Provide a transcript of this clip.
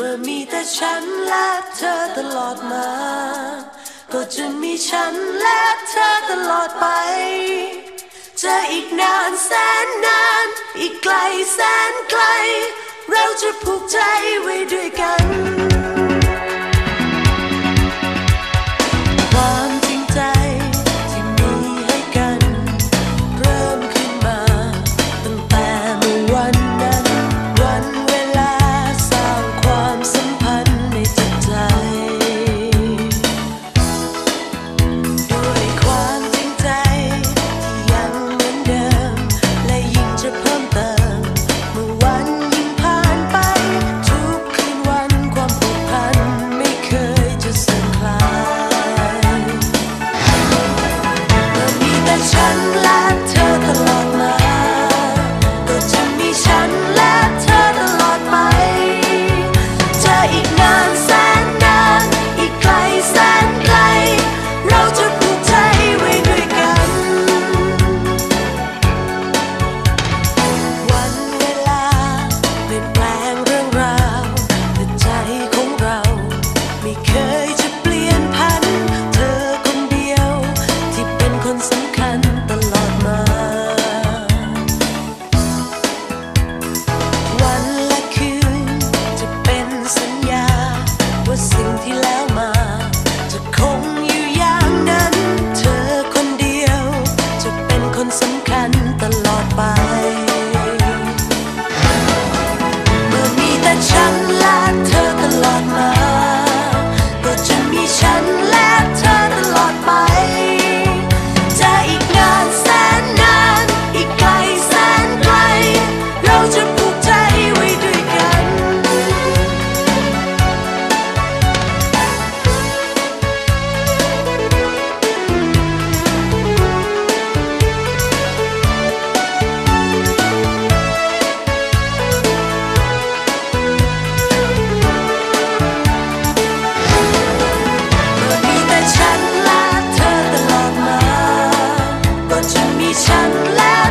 เมื่อมีแต่ฉันและเธอตลอดมา ก็จะมีฉันและเธอตลอดไป จะอีกนานแสนนาน อีกไกลแสนไกล เราจะผูกใจไว้ด้วยกัน ignite ฉันแล้ว